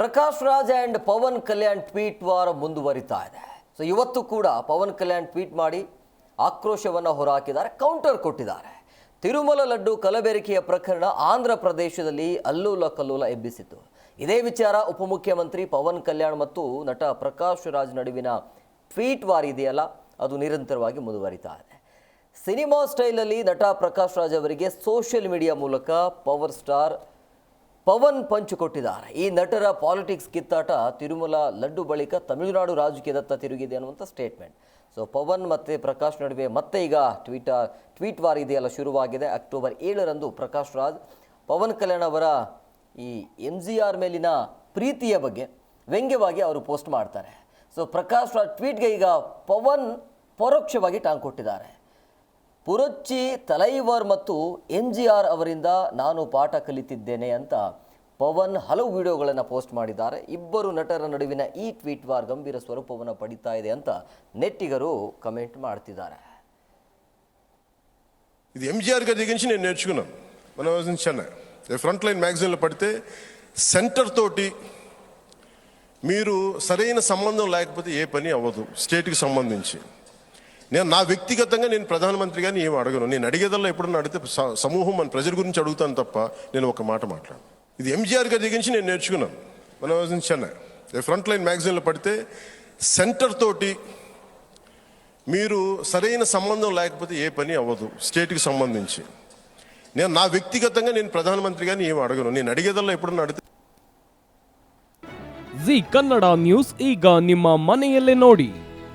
Prakash Raj and Pawan Kalyan tweet war ಮುಂದುವರಿತಾ ಇದೆ. So ಇವತ್ತು ಕೂಡ ಪವನ್ ಕಲ್ಯಾಣ್ ಟ್ವೀಟ್ ಮಾಡಿ ಆಕ್ರೋಶವನ್ನು ಹೊರಹಾಕಿದ್ದಾರೆ ಕೌಂಟರ್ ಕೊಟ್ಟಿದ್ದಾರೆ. ತಿರುಮಲ ಲಡ್ಡು ಕಲಬೆರಕೆಯ ಪ್ರಕರಣ ಆಂಧ್ರ ಪ್ರದೇಶದಲ್ಲಿ ಅಲ್ಲೂಲ ಕಲ್ಲೂಲ ಎಬ್ಬಿಸಿತು ಇದೇ ವಿಚಾರ ಉಪಮುಖ್ಯಮಂತ್ರಿ ಪವನ್ ಕಲ್ಯಾಣ್ ಮತ್ತು ನಟ ಪ್ರಕಾಶ್ ರಾಜ್ ನಡುವಿನ ಟ್ವೀಟ್ ವಾರ್ ಇದೆಯಲ್ಲ, ಅದು ನಿರಂತರವಾಗಿ ಮುಂದುವರಿತಾ ಇದೆ. ಸಿನಿಮಾ ಸ್ಟೈಲಲ್ಲಿ ನಟ ಪ್ರಕಾಶ್ ರಾಜ್ ಅವರಿಗೆ ಸೋಷಿಯಲ್ ಮೀಡಿಯಾ ಮೂಲಕ ಪವರ್ ಸ್ಟಾರ್ ಪವನ್ ಪಂಚ್ ಕೊಟ್ಟಿದ್ದಾರೆ. ಈ ನಟರ ಪಾಲಿಟಿಕ್ಸ್ ಕಿತ್ತಾಟ ತಿರುಮಲ ಲಡ್ಡು ಬಳಿಕ ತಮಿಳುನಾಡು ರಾಜಕೀಯದತ್ತ ತಿರುಗಿದೆ ಅನ್ನುವಂಥ ಸ್ಟೇಟ್ಮೆಂಟ್ ಸೊ ಪವನ್ ಮತ್ತು ಪ್ರಕಾಶ್ ನಡುವೆ ಮತ್ತೆ ಈಗ ಟ್ವೀಟ ಟ್ವೀಟ್ ವಾರ್ ಇದೆಯಲ್ಲ, ಶುರುವಾಗಿದೆ. ಅಕ್ಟೋಬರ್ ಏಳರಂದು ಪ್ರಕಾಶ್ ರಾಜ್, ಪವನ್ ಕಲ್ಯಾಣ್ ಅವರ ಈ ಎಂ ಜಿ ಆರ್ ಮೇಲಿನ ಪ್ರೀತಿಯ ಬಗ್ಗೆ ವ್ಯಂಗ್ಯವಾಗಿ ಅವರು ಪೋಸ್ಟ್ ಮಾಡ್ತಾರೆ. ಸೊ ಪ್ರಕಾಶ್ ರಾಜ್ ಟ್ವೀಟ್ಗೆ ಈಗ ಪವನ್ ಪರೋಕ್ಷವಾಗಿ ಟಾಂಗ್ ಕೊಟ್ಟಿದ್ದಾರೆ. ಪುರೊಚ್ಚಿ ತಲೈವಾರ್ ಮತ್ತು ಎಮ್ ಜಿ ಆರ್ ಅವರಿಂದ ನಾನು ಪಾಠ ಕಲಿತಿದ್ದೇನೆ ಅಂತ ಪವನ್ ಹಲವು ವಿಡಿಯೋಗಳನ್ನು ಪೋಸ್ಟ್ ಮಾಡಿದ್ದಾರೆ ಇಬ್ಬರು ನಟರ ನಡುವಿನ ಈ ಟ್ವೀಟ್ ವಾರ್ ಗಂಭೀರ ಸ್ವರೂಪವನ್ನು ಪಡಿತಾ ಇದೆ ಅಂತ ನೆಟ್ಟಿಗರು ಕಮೆಂಟ್ ಮಾಡ್ತಿದ್ದಾರೆ ಇದು ಎಂ ಜಿ ಆರ್ నుంచి నేను నేర్చుకున్నాను మన నుంచి చెన్నై ఫ్రంట్ లైన్ మ్యాగజైన్లో పడితే సెంటర్ తోటి మీరు సరైన సంబంధం లేకపోతే ఏ పని అవ్వదు స్టేట్కి సంబంధించి నేను నా వ్యక్తిగతంగా నేను ప్రధానమంత్రి గారిని ఏమి అడగను నేను అడిగేదల్లా ఎప్పుడన్నా అడిగితే స- సమూహం మన ప్రజల గురించి అడుగుతాను తప్ప నేను ఒక మాట మాట్లాడను ఇది ఎంజీఆర్ గారి దగ్గర నుంచి నేను నేర్చుకున్నాను మన వాజ్ చెన్నై ఫ్రంట్ లైన్ మ్యాగజైన్లో పడితే సెంటర్ తోటి మీరు సరైన సంబంధం లేకపోతే ఏ పని అవ్వదు స్టేట్కి సంబంధించి నేను నా వ్యక్తిగతంగా నేను ప్రధానమంత్రి గారిని ఏమి అడగను నేను అడిగేదల్లా ఎప్పుడన్నా అడిగితే ಜಿ ಕನ್ನಡ ನ್ಯೂಸ್ ಈಗ ನಿಮ್ಮ ಮನೆಯಲ್ಲೇ ನೋಡಿ